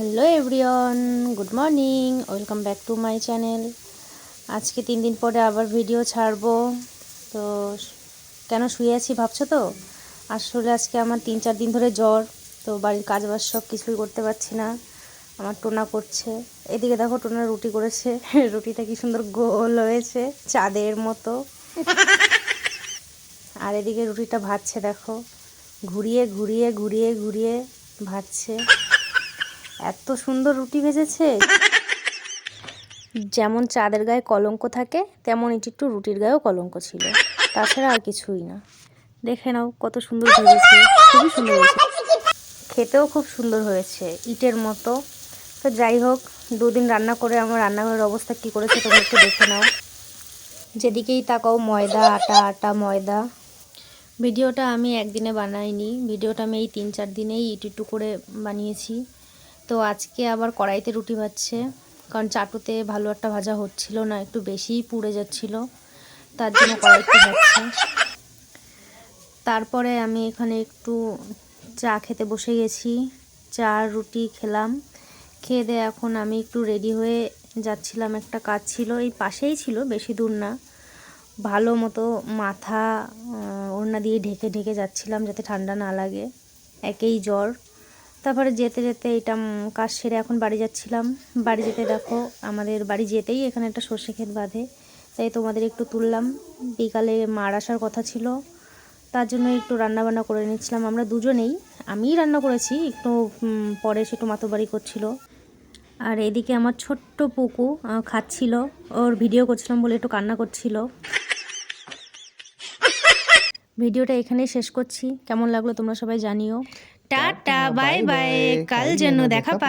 Hello everyone, good morning, welcome back to my channel. আজকে তিন দিন পরে আবার ভিডিও ছাড়বো। তো কেন শুয়ে আছি ভাবছ তো? আসলে আজকে আমার তিন চার দিন ধরে জ্বর, তো বাড়ির কাজ বাজ সব কিছুই করতে পারছি না। আমার টোনা করছে। এদিকে দেখো টোনা রুটি করেছে। রুটিটা কি সুন্দর গোল হয়েছে, চাঁদের মতো। আর এদিকে রুটিটা ভাজছে, দেখো। ঘুরিয়ে ঘুরিয়ে ঘুরিয়ে ঘুরিয়ে ভাজছে। এত সুন্দর রুটি ভেজেছে। যেমন চাঁদের গায়ে কলঙ্ক থাকে, তেমন এটি একটু রুটির গায়েও কলঙ্ক ছিল। তাছাড়া আর কিছুই না। দেখে নাও কত সুন্দর ভেজেছে। খুবই সুন্দর হয়েছে। খেতেও খুব সুন্দর হয়েছে, ইটের মতো। তো যাই হোক, দুদিন রান্না করে আমার রান্নাঘরের অবস্থা কি করেছে তোমরা একটু দেখে নাও। যেদিকেই তাকাও, ময়দা, আটা আটা, ময়দা। ভিডিওটা আমি একদিনে বানাইনি। ভিডিওটা আমি এই তিন চার দিনেই ইটু করে বানিয়েছি। তো আজকে আবার কড়াইতে রুটি ভাজছে কারণ চাটুতে ভালো একটা ভাজা হচ্ছিল না, একটু বেশিই পুড়ে যাচ্ছিল। তার জন্য কড়াইতে ভাজছে তারপরে আমি এখানে একটু চা খেতে বসে গেছি, চা রুটি খেলাম। খেয়ে দিয়ে এখন আমি একটু রেডি হয়ে যাচ্ছিলাম, একটা কাজ ছিল, এই পাশেই ছিল, বেশি দূর না। ভালো মতো মাথা ওড়না দিয়ে ঢেকে ঢেকে যাচ্ছিলাম যাতে ঠান্ডা না লাগে। একেই জ্বর। তারপরে যেতে যেতে এটা কাজ সেরে এখন বাড়ি যাচ্ছিলাম। বাড়ি যেতে দেখো, আমাদের বাড়ি যেতেই এখানে একটা সর্ষে ক্ষেত বাঁধে। তাই তোমাদের একটু তুললাম। বিকালে মার আসার কথা ছিল। তার জন্য একটু রান্না বান্না করে নিচ্ছিলাম। আমরা দুজনেই, আমিই রান্না করেছি, একটু পরে সে একটু মাতোবাড়ি করছিল। আর এদিকে আমার ছোট্ট পুকু খাচ্ছিল। ওর ভিডিও করছিলাম বলে একটু কান্না করছিল। ভিডিওটা এখানে শেষ করছি। কেমন লাগল তোমরা সবাই জানিও। টাটা বাই বাই কাল যেন দেখা পা